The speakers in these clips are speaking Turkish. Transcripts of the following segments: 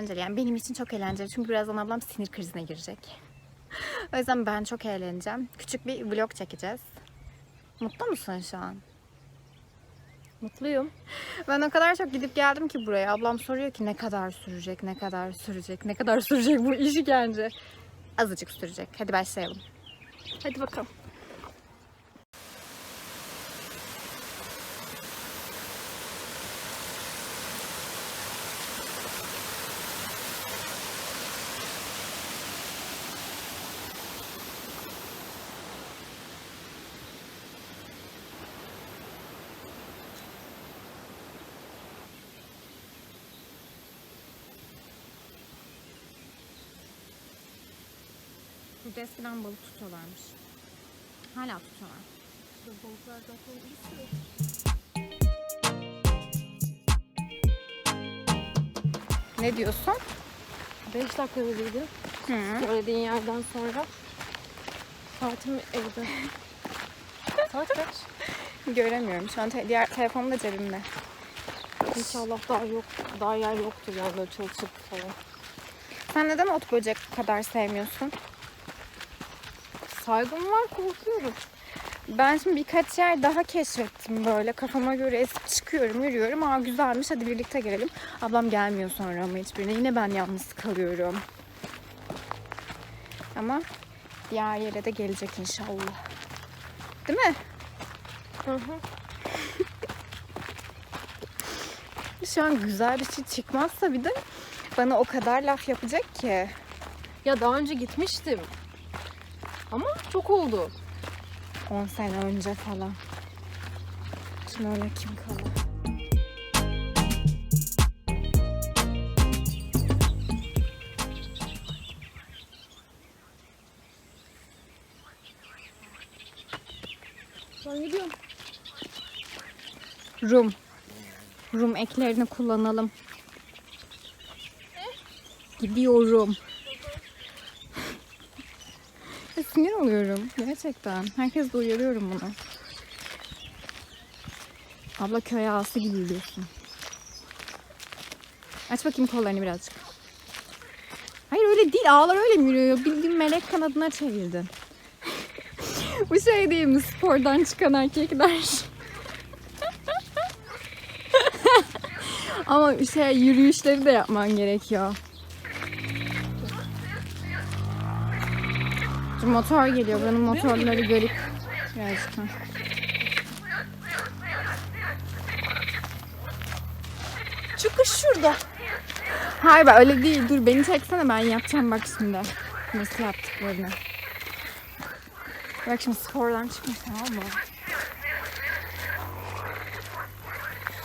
eğlenceli. Yani benim için çok eğlenceli. Çünkü birazdan ablam sinir krizine girecek. o yüzden ben çok eğleneceğim. Küçük bir vlog çekeceğiz. Mutlu musun şu an? Mutluyum. Ben o kadar çok gidip geldim ki buraya. Ablam soruyor ki ne kadar sürecek, ne kadar sürecek, ne kadar sürecek bu işkence. Azıcık sürecek. Hadi başlayalım. Hadi bakalım. Burada eskiden balık tutuyorlarmış. Hala tutuyorlar. Ne diyorsun? 5 dakika dediydi. Hı. Söylediğin yerden sonra. Saatim evde. Saat kaç? Göremiyorum. Şu an te- diğer telefonum da cebimde. İnşallah daha yok, daha yer yoktur yani böyle çalışıp falan. Sen neden ot böcek kadar sevmiyorsun? Saygım var, korkuyorum. Ben şimdi birkaç yer daha keşfettim böyle. Kafama göre esip çıkıyorum, yürüyorum. Aa güzelmiş hadi birlikte gelelim. Ablam gelmiyor sonra ama hiçbirine. Yine ben yalnız kalıyorum. Ama diğer yere de gelecek inşallah. Değil mi? Hı hı. Şu an güzel bir şey çıkmazsa bir de bana o kadar laf yapacak ki. Ya daha önce gitmiştim. Ama çok oldu. 10 sene önce falan. Şimdi öyle kim kalır? Ben gidiyorum. Rum. Rum eklerini kullanalım. Gidiyorum. Ya Sinir oluyorum gerçekten. Herkes de uyarıyorum bunu. Abla köy ağası gibi yürüyorsun. Aç bakayım kollarını birazcık. Hayır öyle değil. Ağlar öyle mi yürüyor? Bildiğin melek kanadına çevirdin. Bu şey değil mi? Spordan çıkan erkekler. Ama şey yürüyüşleri de yapman gerekiyor. Dur, motor geliyor. Buranın motorları garip. Ha. Çıkış şurada. Hayır bak öyle değil. Dur beni çeksene ben yapacağım bak şimdi. Nasıl yaptıklarını. Bak şimdi spordan çıkmış tamam mı?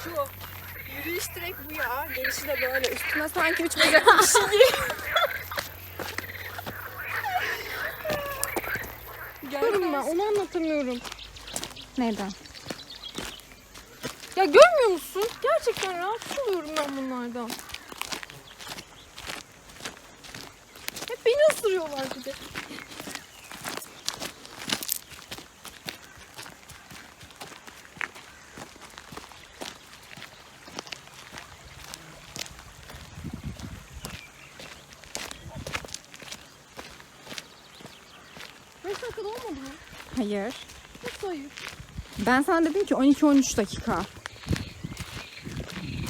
Şu yürüyüş direkt bu ya. Gelişi de böyle. Üstüne sanki üç bacaklı bir şey Görüm ben onu anlatamıyorum. Neyden? Ya görmüyor musun? Gerçekten rahatsız oluyorum ben bunlardan. Hep beni ısırıyorlar bir de. Hayır. Nasıl hayır? Ben sana dedim ki 12-13 dakika.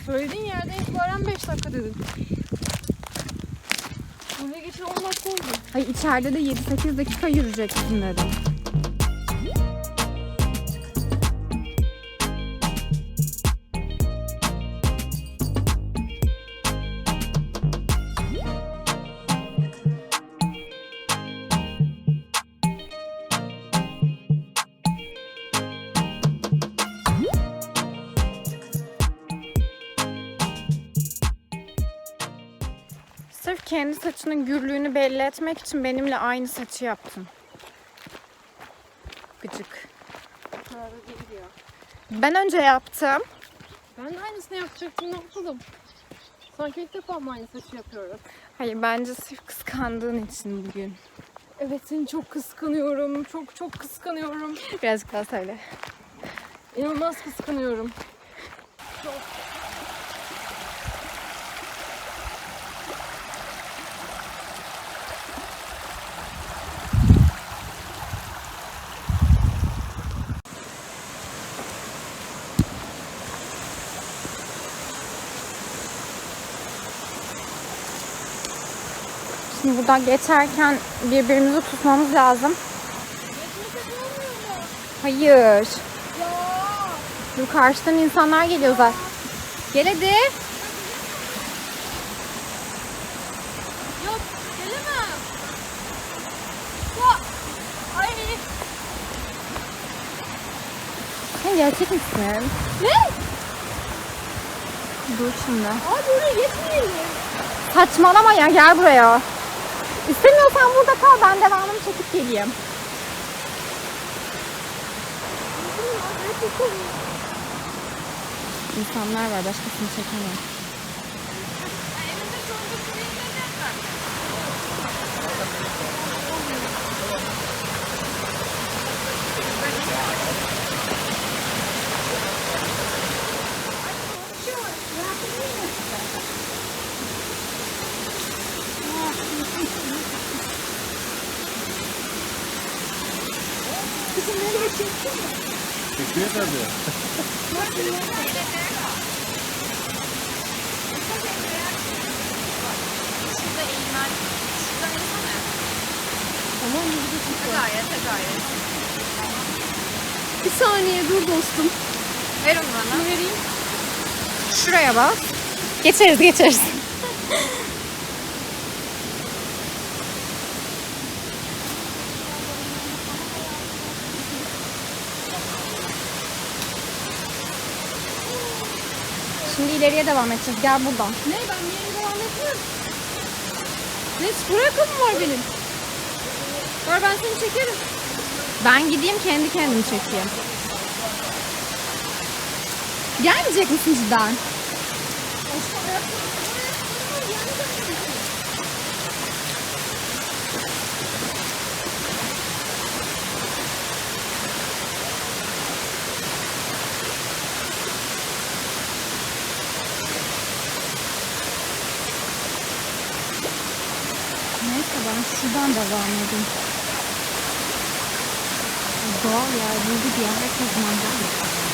Söylediğin yerden itibaren 5 dakika dedin. Buraya geçen 10 dakika oldu. Hayır içeride de 7-8 dakika yürüyeceksin dedim. Kendi saçının gürlüğünü belli etmek için benimle aynı saçı yaptın. Gıcık. Ben önce yaptım. Ben de aynısını yapacaktım ne yapalım? Sanki ilk defa mı aynı saçı yapıyorum? Hayır bence sırf kıskandığın için bugün. Evet seni çok kıskanıyorum. Çok çok kıskanıyorum. Birazcık daha söyle. İnanılmaz kıskanıyorum. Şimdi buradan geçerken birbirimizi tutmamız lazım. Hayır. Dur karşıdan insanlar geliyor zaten. Gel hadi. Yok gelemem. Ay. Sen gerçek misin? Ne? Dur şimdi. Abi oraya geçmeyelim. Saçmalama ya gel buraya. İstemiyorsan burada kal ben devamını çekip geleyim. İnsanlar var başkasını çekemem. Çekiyor tabii. Bir saniye dur dostum. Ver onu bana. vereyim. Şuraya bas. Geçeriz geçeriz. Şimdi ileriye devam edeceğiz. Gel buradan. Ne ben bir yere devam etmiyorum. Ne spor ayakkabım var benim. Var ben seni çekerim. Ben gideyim kendi kendimi çekeyim. Gelmeyecek misin cidden? Neyse ben şuradan devam edeyim. Doğal yer, buldu bir yer kazanacağım. Gerçekten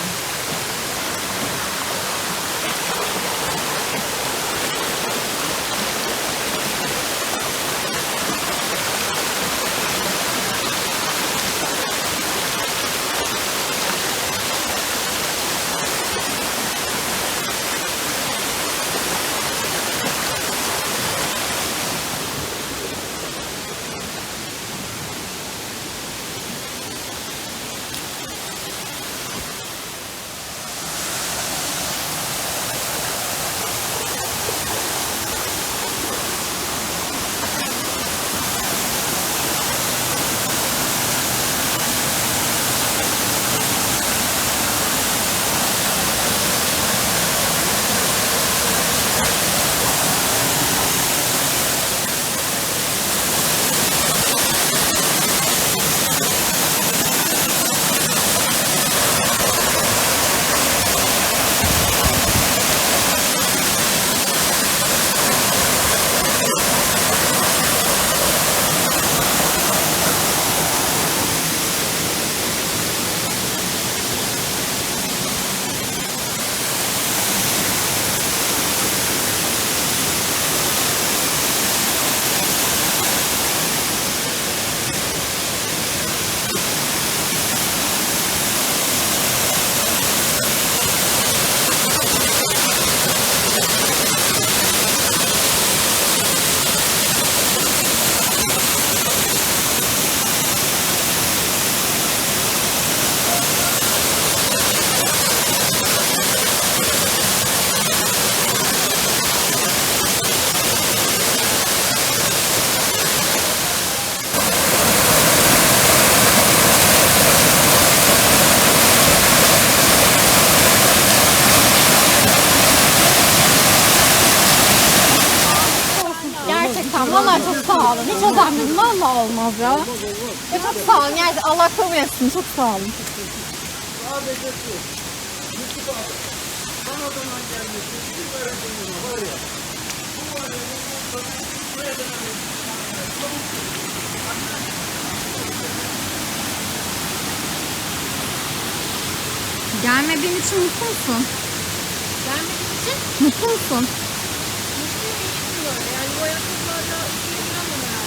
ya. ya çok sağ olun. Gerçekten Allah kabul etsin. Çok sağ olun. Gelmediğin için mutlu musun? Gelmediğim için Mutlu musun? mutluyum iyiyim böyle. Yani bu ayakkabılarla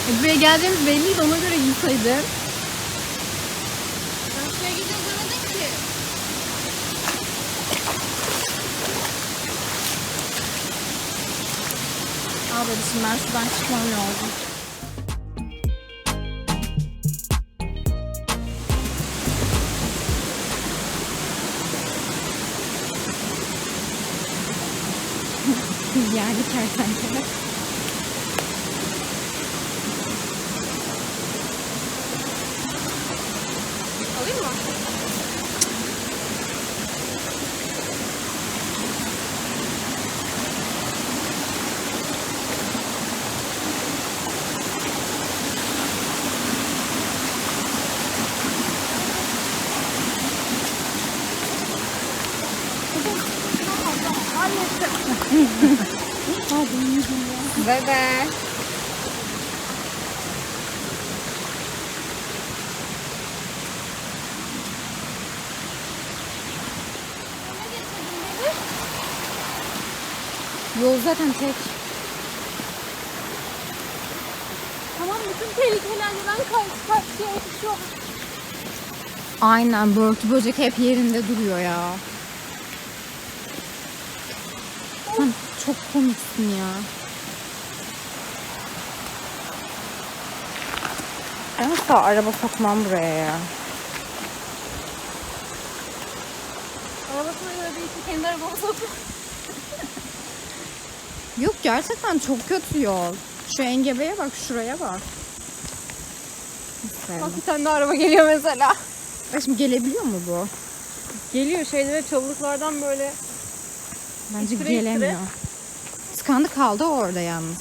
E, buraya geldiğimiz belliydi ona göre gitseydin. Ben şuraya gideceğiz demedin ki. Al şimdi ben şuradan çıkmam lazım. Yerli kertenkele. Alayım mı? Yol zaten tek. Tamam bütün tehlikelerden karşı karşıya an. Aynen börtü böcek hep yerinde duruyor ya. Sen çok komiksin ya. Ben asla araba sokmam buraya ya. Arabasına göre değilse kendi arabama sokma. Yok gerçekten çok kötü yol. Şu engebeye bak, şuraya bak. Bak bir tane daha araba geliyor mesela. Bak Şimdi gelebiliyor mu bu? Geliyor şeylere çalılıklardan böyle. Bence İttire gelemiyor. ittire. Tıkandı kaldı orada yalnız.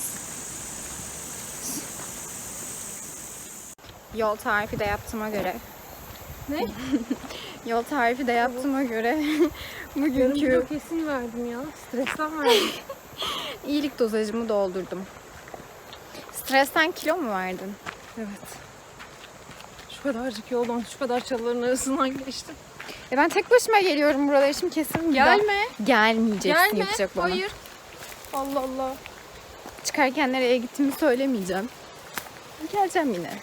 Yol tarifi de yaptığıma göre. Ne? Yol tarifi de yaptığıma göre Yarım bugünkü kilo kesin verdim ya. Stresten verdim. iyilik dozajımı doldurdum. Stresten kilo mu verdin? evet. Şu kadarcık yoldan, şu kadar çalıların arasından geçtim. E ben tek başıma geliyorum buralara şimdi kesin Gelme. Gelmeyeceksin Gelme. yapacak bana. Hayır. Allah Allah. Çıkarken nereye gittiğimi söylemeyeceğim. Geleceğim yine.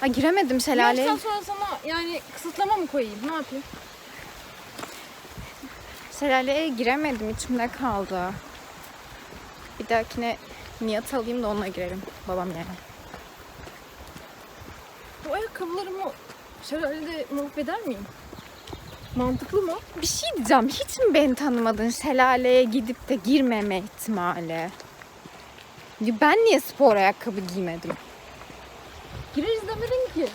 Ha giremedim şelaleye. yaştan sonra sana yani kısıtlama mı koyayım? Ne yapayım? Şelaleye giremedim içimde kaldı. Bir dahakine niyet alayım da onunla girerim. Babam yani. Bu ayakkabılarımı şelalede mahveder miyim? Mantıklı mı? Bir şey diyeceğim. Hiç mi beni tanımadın şelaleye gidip de girmeme ihtimali? Ya Ben niye spor ayakkabı giymedim? Gireriz demedin ki.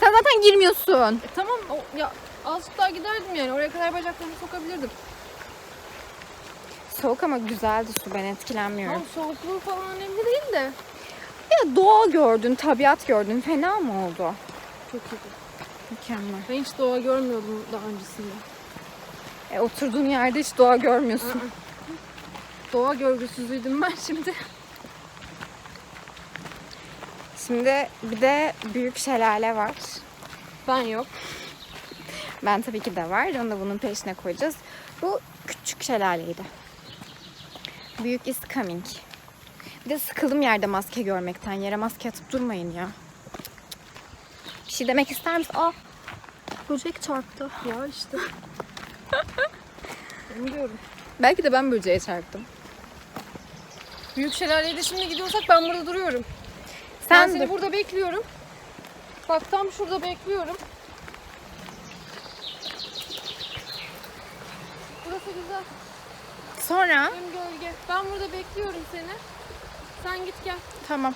Sen zaten girmiyorsun. E tamam o, ya azıcık daha giderdim yani. Oraya kadar bacaklarımı sokabilirdim. Soğuk ama güzeldi su. Ben etkilenmiyorum. Tamam soğukluğu falan önemli değil de. Ya doğa gördün, tabiat gördün. Fena mı oldu? Çok kötü. Mükemmel. Ben hiç doğa görmüyordum daha öncesinde. E, oturduğun yerde hiç doğa görmüyorsun. Doğa görgüsüzüydüm ben şimdi. Şimdi bir de büyük şelale var. Ben yok. Ben tabii ki de var. Onu da bunun peşine koyacağız. Bu küçük şelaleydi. Büyük is coming. Bir de sıkıldım yerde maske görmekten. Yere maske atıp durmayın ya. Bir şey demek ister misin? Aa, böcek çarptı. Ya işte. ben diyorum. Belki de ben böceğe çarptım. Büyük şelaleye şimdi gidiyorsak ben burada duruyorum. Sen ben dur. seni burada bekliyorum. Bak tam şurada bekliyorum. Burası güzel. Sonra Hem gölge. Ben burada bekliyorum seni. Sen git gel. tamam.